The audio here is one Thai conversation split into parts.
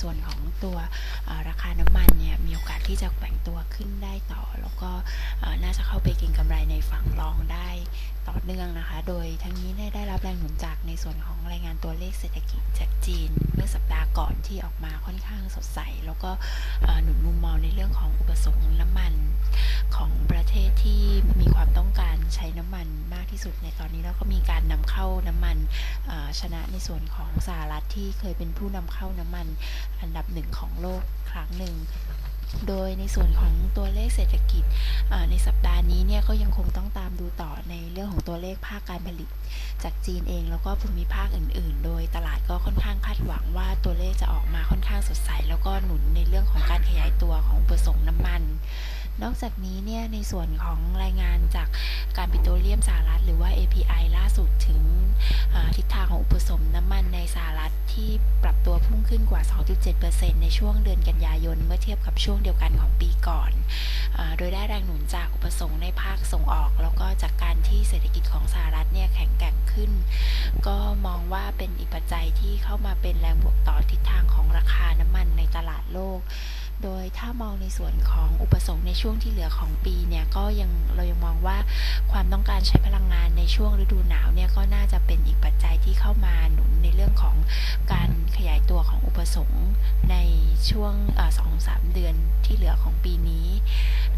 ส่วนของตัวราคาน้ำมันเนี่ยมีโอกาสที่จะแกว่งตัวขึ้นได้ต่อ แล้วก็น่าจะเข้าไปเก็งกำไรในฝั่งรองได้ต่อเนื่องนะคะ โดยทั้งนี้เนี่ยได้รับแรงหนุนจากในส่วนของรายงานตัวเลขเศรษฐกิจจากจีน เมื่อสัปดาห์ก่อนที่ออกมาค่อนข้างสดใส แล้วก็หนุนมุมมองในเรื่องของอุปสงค์น้ำมันของประเทศที่มีความต้อง สุดในตอนนี้แล้วก็มีการนำเข้าน้ำมันชนะในส่วนของสหรัฐที่เคยเป็นผู้นำเข้าน้ำมันอันดับหนึ่งของโลกครั้งหนึ่งโดยในส่วนของตัวเลขเศรษฐกิจในสัปดาห์นี้เนี่ยก็ยังคงต้องตามดูต่อในเรื่องของตัวเลขภาคการผลิต จากจีนเองแล้วก็ภูมิภาคอื่น ๆ โดยตลาดก็ค่อนข้างคาดหวังว่าตัวเลขจะออกมาค่อนข้างสดใส แล้วก็หนุนในเรื่องของการขยายตัวของอุปสงค์น้ำ นอกจากนี้เนี่ยในส่วนของรายงานจากการปิโตรเลียมสหรัฐ หรือว่า API ล่าสุดถึงทิศทางของอุปสงค์น้ำมันในสหรัฐที่ปรับตัวพุ่งขึ้นกว่า 2.7%ในช่วงเดือนกันยายน เมื่อเทียบกับช่วงเดียวกันของปีก่อนอโดยได้แรงหนุนจากอุปสงค์ในภาคส่งออก แล้วก็จากการที่เศรษฐกิจของสหรัฐเนี่ยแข็งแกร่งขึ้น ก็มองว่าเป็นอีกปัจจัยที่เข้ามาเป็นแรงบวกต่อทิศทางของราคาน้ำมันในตลาดโลก โดยถ้ามองในส่วนของอุปสงค์ในช่วงที่เหลือของปีเนี่ยก็ยังเรายังมองว่าความต้องการใช้พลังงานในช่วงฤดูหนาวเนี่ยก็น่าจะเป็นอีกปัจจัยที่เข้ามาหนุนในเรื่องของการขยายตัวของอุปสงค์ในช่วงสองสามเดือนที่เหลือของปีนี้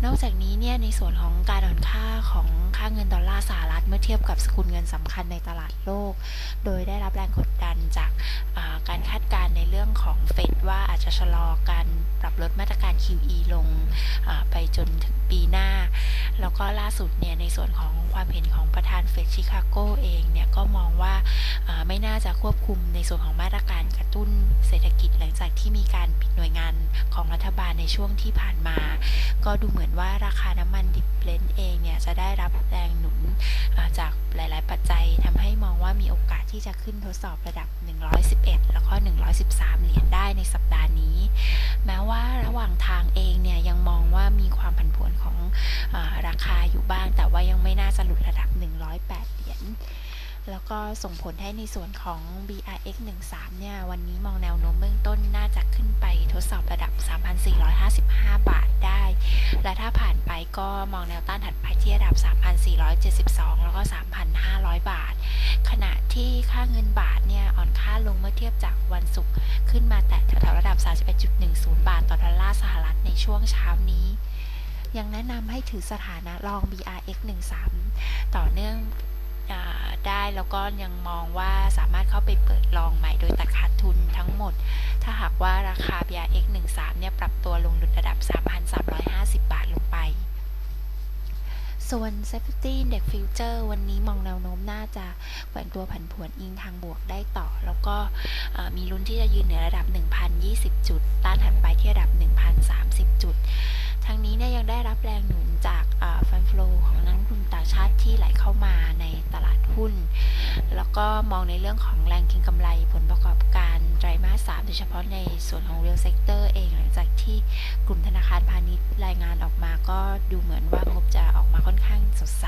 นอกจากนี้เนี่ยในส่วนของการอ่อนค่าของค่าเงินดอลลาร์สหรัฐเมื่อเทียบกับสกุลเงินสำคัญในตลาดโลก โดยได้รับแรงกดดันจากการคาดการณ์ในเรื่องของเฟดว่าอาจจะชะลอการปรับลดดมาตรการ QE ลงไปจนถึงปีหน้า แล้วก็ล่าสุดเนี่ยในส่วนของความเห็นของประธานเฟดชิคาโกเองเนี่ยก็มองว่าไม่น่าจะควบคุมในส่วนของมาตรการกระตุ้นเศรษฐกิจหลัง ที่มีการปิดหน่วยงานของรัฐบาลในช่วงที่ผ่านมา ก็ดูเหมือนว่าราคาน้ำมันดิบเบนท์เองเนี่ยจะได้รับแรงหนุนจากหลาย ๆ ปัจจัยทำให้มองว่ามีโอกาสที่จะขึ้นทดสอบระดับ 111 แล้วก็ 113 เหรียญได้ในสัปดาห์นี้ แม้ว่าระหว่างทางเองเนี่ยยังมองว่ามีความผันผวนของอราคาอยู่บ้าง แต่ว่ายังไม่น่าจะหลุดระดับ 108เหรียญ แล้วก็ส่งผลให้ในส่วนของ BRX 13เนี่ย วันนี้มองแนวโน้มเบื้องต้นน่าจะขึ้นไปทดสอบระดับ 3,455 บาทได้ และถ้าผ่านไปก็มองแนวต้านถัดไปที่ระดับ 3,472 แล้วก็ 3,500 บาท ขณะที่ค่าเงินบาทเนี่ย อ่อนค่าลงเมื่อเทียบจากวันศุกร์ขึ้นมาแตะแถวๆระดับ 31.10 บาท ต่อดอลลาร์สหรัฐในช่วงเช้านี้ยังแนะนำให้ถือสถานะรอง BRX 13ต่อเนื่อง ได้ แล้วก็ยังมองว่าสามารถเข้าไปเปิดลองใหม่โดยตัดขาดทุนทั้งหมด ถ้าหากว่าราคา BRX 13เนี่ยปรับตัวลงหลุดระดับ 3,350 บาทลงไป ส่วน Safety Index Future วันนี้มองแนวโน้มน่าจะแกว่งตัวผันผวนอิงทางบวกได้ต่อ แล้วก็มีลุ้นที่จะยืนเหนือระดับ 1,020 จุด ต้านถัดไปที่ระดับ 1,030 จุด ทั้งนี้เนี่ยยังได้รับแรงหนุนจาก ฟันฟลูของนักลงทุนต่างชาติที่ไหลเข้ามาในตลาดหุ้น แล้วก็มองในเรื่องของแรงกินกำไรผลประกอบการไตรมาสสามโดยเฉพาะในส่วนของ real sector เองหลังจากที่กลุ่มธนาคารพาณิชย์รายงานออกมาก็ดูเหมือนว่างบจะออกมาค่อนข้างสดใส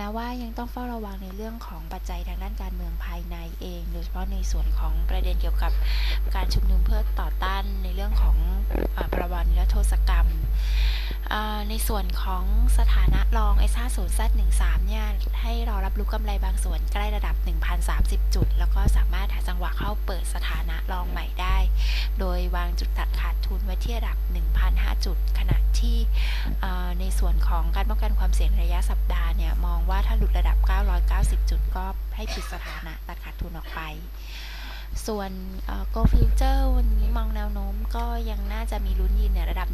แม้ว่ายังต้องเฝ้าระวังในเรื่องของปัจจัยทางด้านการเมืองภายในเอง โดยเฉพาะในส่วนของประเด็นเกี่ยวกับการชุมนุมเพื่อต่อต้านในเรื่องของอาพรบนิรโทษกรรม ในส่วนของสถานะรอง S50Z13 เนี่ย ให้รอรับรู้กำไรบางส่วนใกล้ระดับ 1,030 จุด แล้วก็สามารถหาจังหวะเข้าเปิดสถานะรองใหม่ได้ โดยวางจุดตัดขาดทุน ที่ระดับ 1,005 จุด ขณะที่ในส่วนของการป้องกันความเสี่ยงระยะสัปดาห์เนี่ยมองว่าถ้าหลุดระดับ 990 จุดก็ให้ปิดสถานะตัดขาดทุนออกไป ส่วน Go Future วันนี้มองแนวโน้มก็ยังน่าจะมีลุ้นยืนในระดับ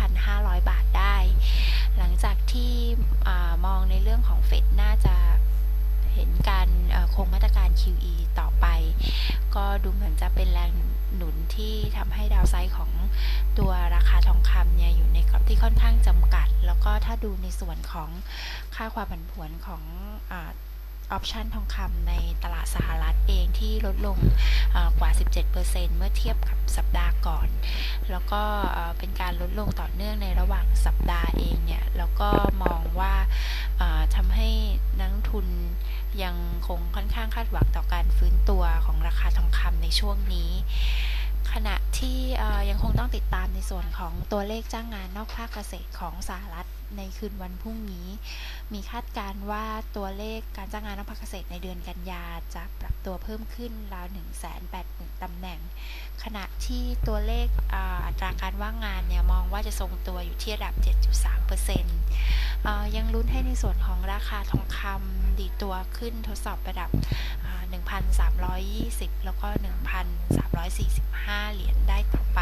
19,500 บาทได้ หลังจากที่อมองในเรื่องของเฟดน่าจะเห็นการคงมาตรการ QE ต่อ ก็ดูเหมือนจะเป็นแรงหนุนที่ทำให้ดาวไซด์ของตัวราคาทองคำเนี่ยอยู่ในกรอบที่ค่อนข้างจำกัด แล้วก็ถ้าดูในส่วนของค่าความผันผวนของออปชันทองคำในตลาดสหรัฐเองที่ลดลงกว่า 17%เมื่อเทียบกับสัปดาห์ก่อน แล้วก็เป็นการลดลงต่อเนื่องในระหว่างสัปดาห์เองเนี่ย แล้วก็มองว่าทำให้นักทุน ยังคงค่อนข้างคาดหวังต่อการฟื้นตัวของราคาทองคำในช่วงนี้ ขณะที่ยังคงต้องติดตามในส่วนของตัวเลขจ้างงานนอกภาคเกษตรของสหรัฐในคืนวันพรุ่งนี้ มีคาดการณ์ว่าตัวเลขการจ้างงานนอกภาคเกษตรในเดือนกันยาจะปรับตัวเพิ่มขึ้นราว 1 8 0 0 0 0ตำแหน่ง ขณะที่ตัวเลขอัตราการว่างงานเนี่ยมองว่าจะทรงตัวอยู่ที่ระดับ 7.3%เอ่อ ยังลุ้นให้ในส่วนของราคาทองคำดีตัวขึ้นทดสอบระดับ 1,320 แล้วก็ 1,345 เหรียญได้ต่อไป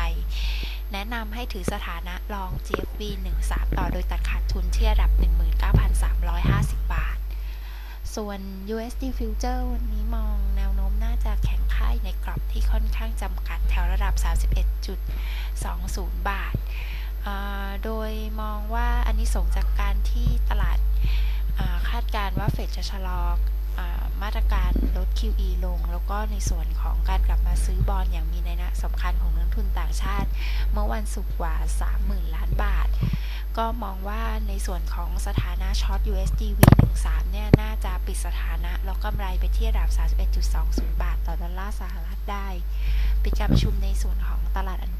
แนะนำให้ถือสถานะลอง GFB 13 ต่อโดยตัดขาดทุนที่ระดับ 19,350 บาท ส่วน USD Future วันนี้มองแนวโน้มน่าจะแข็งค่ายในกรอบที่ค่อนข้างจำกัดแถวระดับ 31.20 บาท โดยมองว่าอันนี้ส่งจากการที่ตลาดคาดการณ์ว่าเฟดจะชะลออมาตรการลด QE ลง แล้วก็ในส่วนของการกลับมาซื้อบอลอย่างมีนัยสำคัญของนักทุนต่างชาติ เมื่อวันศุกร์กว่า 30,000 ล้านบาท ก็มองว่าในส่วนของสถานะช็อต USD V13 เนี่ย น่าจะปิดสถานะแล้วกำไรไปที่ระดับ 31.20 บาท ต่อดอลลาร์สหรัฐได้ ปิดการประชุมในส่วนของตลาดอนุพัน